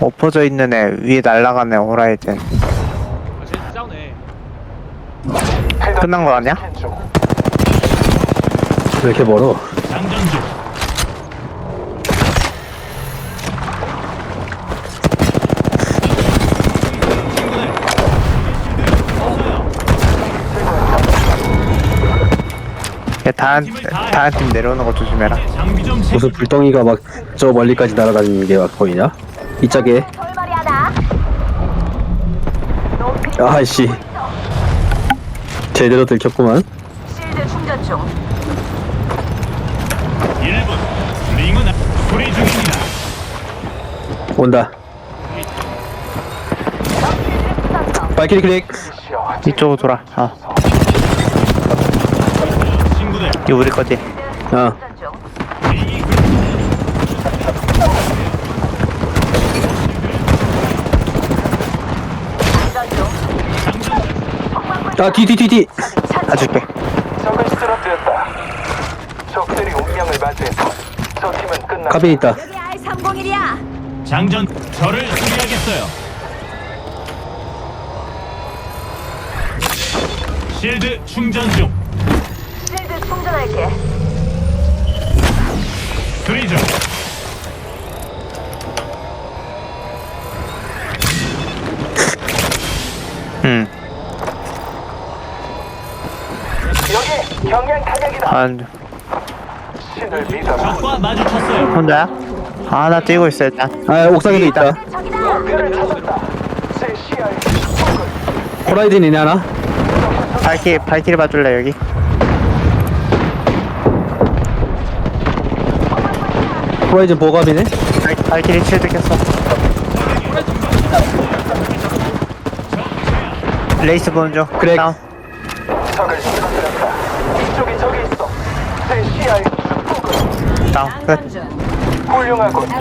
엎어져 있는 애 위에 날아가는 애 호라이즌 아, 쟤 싸우네. 끝난 거 아니야? 왜 이렇게 멀어? 장전 중. 얘 다한 다한 팀 내려오는 거 조심해라 장비 좀 체. 무슨 불덩이가 막 저 멀리까지 날아다니는 게 막 보이냐? 이 짝에 아이씨 제대로 들켰구만 실드 충전 중. 1분. 링은 앞- 수리 중입니다. 온다 발키리 클릭 이쪽으로 돌아 어 친구들. 이 우리 거지 어 중. 아, 뒤, 뒤, 뒤, 뒤. 가줄게 적을 쓰러뜨렸다. 적들이 운명을 맞이해서 저 팀은 끝났다. 카빈 있다. 여기 R301이야. 장전. 저를 수리하겠어요. 실드 충전 중. 실드 충전할게. 수리 중. 경량 타격이다. 한 신을 믿어라. 적과 마주쳤어요. 혼자야? 아 나 뛰고 있어 일단 아, 옥상에도 있다. 저기다. 목표를 찾았다. 제 시야에 적을 호라이즌 있네, 하나? 발키리 발키리 봐줄래 여기 호라이즌 보갑이네? 발, 칠드 켰어 레이스 보는 중 그래. 다운 적을 쓰러뜨렸다. 이쪽에 적이 있어. 제 시야에 다운 끝. 훌륭하군.